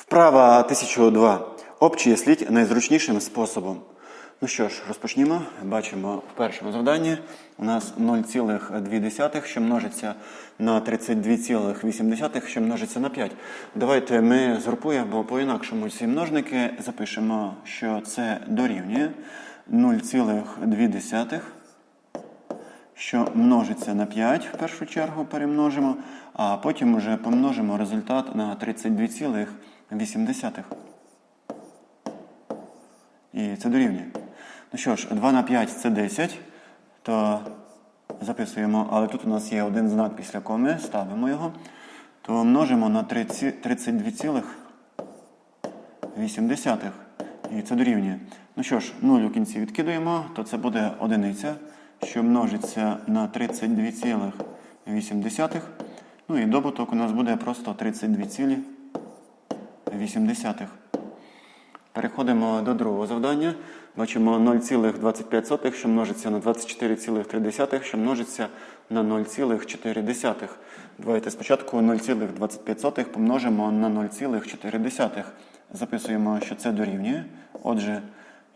Вправа 1002. Обчисліть найзручнішим способом. Ну що ж, розпочнімо. Бачимо в першому завданні у нас 0,2, що множиться на 32,8, що множиться на 5. Давайте ми згрупуємо по-інакшому ці множники. Запишемо, що це дорівнює 0,2 що множиться на 5 в першу чергу перемножимо, а потім вже помножимо результат на 32,8. І це дорівнює. Ну що ж, 2 на 5 це 10, то записуємо, але тут у нас є один знак після коми, ставимо його, то множимо на 32,8. І це дорівнює. Ну що ж, 0 у кінці відкидуємо, то це буде одиниця, що множиться на 32,8. Ну і добуток у нас буде просто 32,8. Переходимо до другого завдання. Бачимо 0,25, що множиться на 24,3, що множиться на 0,4. Давайте спочатку 0,25 помножимо на 0,4. Записуємо, що це дорівнює. Отже,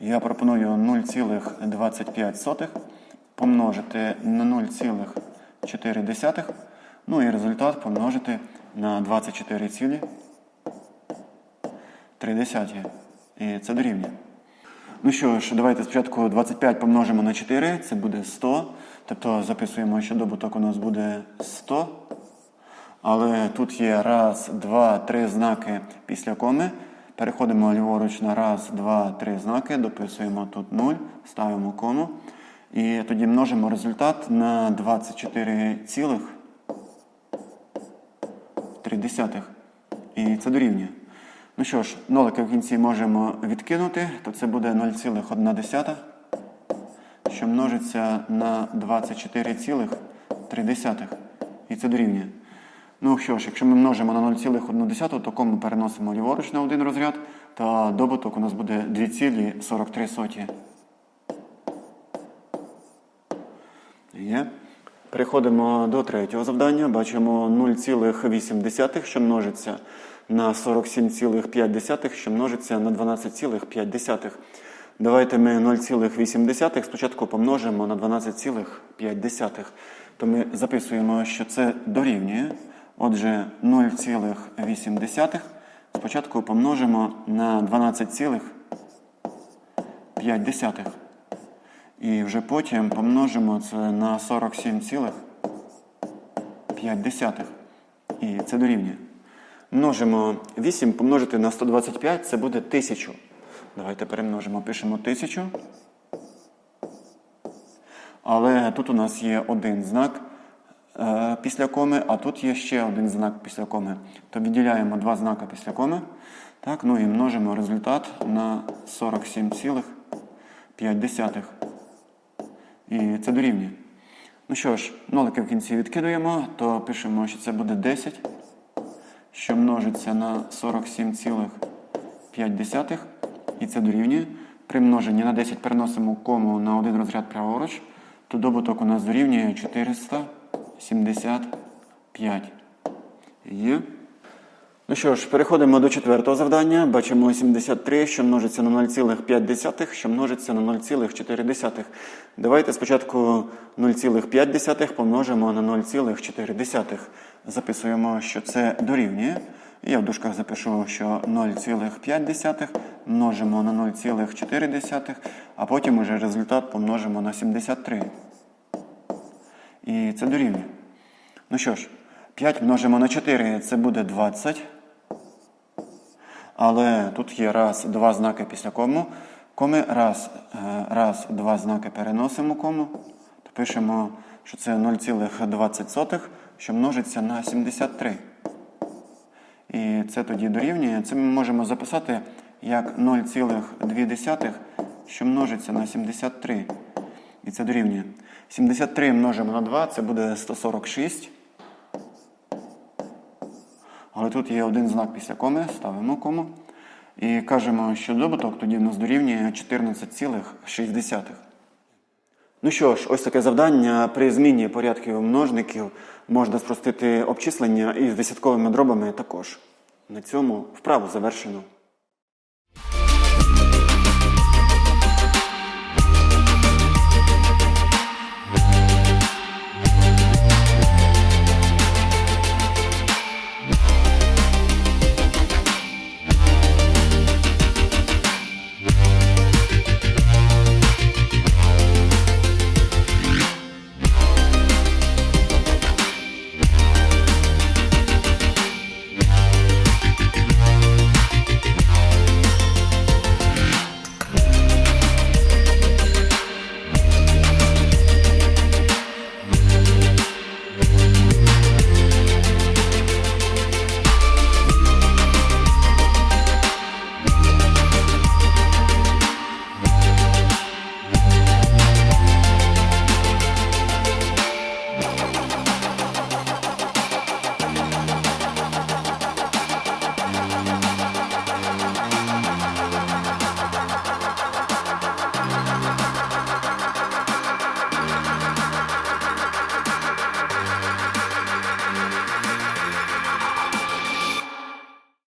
я пропоную 0,25 помножити на 0,4. Ну і результат помножити на 24,3. І це дорівнює. Ну що ж, давайте спочатку 25 помножимо на 4, це буде 100. Тобто записуємо, що добуток у нас буде 100. Але тут є раз, два, три знаки після коми. Переходимо ліворуч на раз, два, три знаки, дописуємо тут 0, ставимо кому. І тоді множимо результат на 24,3. І це дорівнює. Ну що ж, нолики в кінці можемо відкинути, то це буде 0,1, що множиться на 24,3. І це дорівнює. Ну що ж, якщо ми множимо на 0,1, то кому переносимо ліворуч на один розряд, то добуток у нас буде 2,43. Є. Переходимо до третього завдання. Бачимо 0,8, що множиться на 47,5, що множиться на 12,5. Давайте ми 0,8 спочатку помножимо на 12,5. То ми записуємо, що це дорівнює. Отже, 0,8 спочатку помножимо на 12,5. І вже потім помножимо це на 47,5. І це дорівнює. Множимо 8 помножити на 125, це буде 1000. Давайте перемножимо, пишемо 1000. Але тут у нас є один знак е, після коми, а тут є ще один знак після коми. То відділяємо два знака після коми. Так, ну і множимо результат на 47,5. І це дорівнює. Ну що ж, нолики в кінці відкидуємо, то пишемо, що це буде 10, що множиться на 47,5. І це дорівнює. При множенні на 10 переносимо кому на один розряд праворуч, то добуток у нас дорівнює 475. Є. Ну що ж, переходимо до четвертого завдання. Бачимо 73, що множиться на 0,5, що множиться на 0,4. Давайте спочатку 0,5 помножимо на 0,4. Записуємо, що це дорівнює. Я в дужках запишу, що 0,5 множимо на 0,4, а потім уже результат помножимо на 73. І це дорівнює. Ну що ж, 5 множимо на 4, це буде 20. Але тут є раз, два знаки після кому. Коми раз, е, раз, два знаки переносимо кому. То пишемо, що це 0,20, що множиться на 73. І це тоді дорівнює. Це ми можемо записати як 0,2, що множиться на 73. І це дорівнює. 73 множимо на 2, це буде 146. Але тут є один знак після коми, ставимо кому. І кажемо, що добуток тоді в нас дорівнює 14,6. Ну що ж, ось таке завдання. При зміні порядків множників можна спростити обчислення і з десятковими дробами також. На цьому вправу завершено.